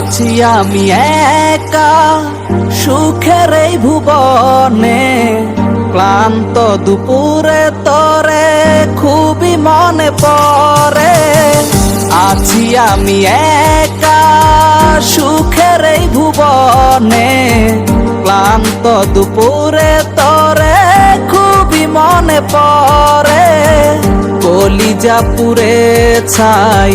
আছি আমি একা সুখের এই ভুবনে, ক্লান্ত দুপুরে তরে খুবই মনে পড়ে। আছি আমি একা সুখের এই ভুবনে, ক্লান্ত দুপুরে তরে খুবই মনে পড়ে। কলিজা পুরে ছাই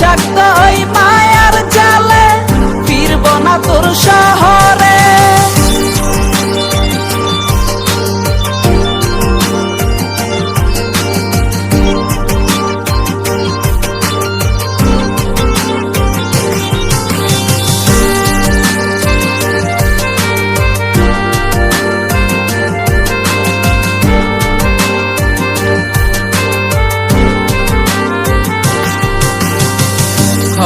বিষাক্ত ওই মায়ার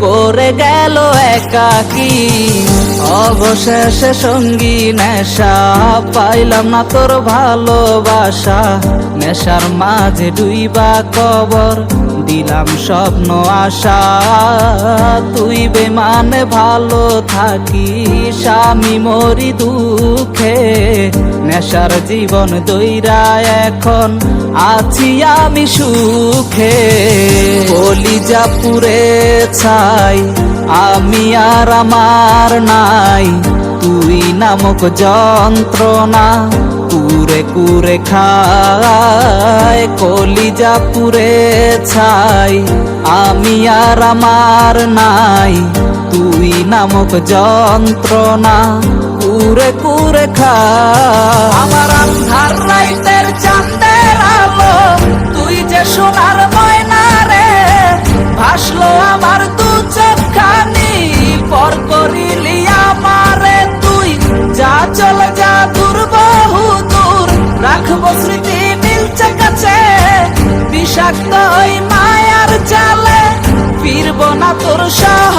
করে গেল একাকি। অবশেষে সঙ্গী নেশা পাইলাম না তোর ভালোবাসা। নেশার মাঝে ডুইবা কবর, দিলাম স্বপ্ন আশা। তুই বেমান ভালো থাকি স্বামী মরি দুঃখে। নেশার জীবন দইরা এখন আছি আমি সুখে। বলি যা পুরে ছাই, আমি আর আমার নাই। তুই নামক যন্ত্রণা কুরে কুরে খায়, কলিজা পুরে ছাই। আমি আর আমার নাই, তুই নামক যন্ত্রণা কুরে কুরে খায়। আমার আন্ধার রাইতের চাঁদের আলো, তুই যে সোনার রাখব স্মৃতি মিলছে কাছে বিষাক্ত মায়ার চালে ফিরবো না তোর শহরে।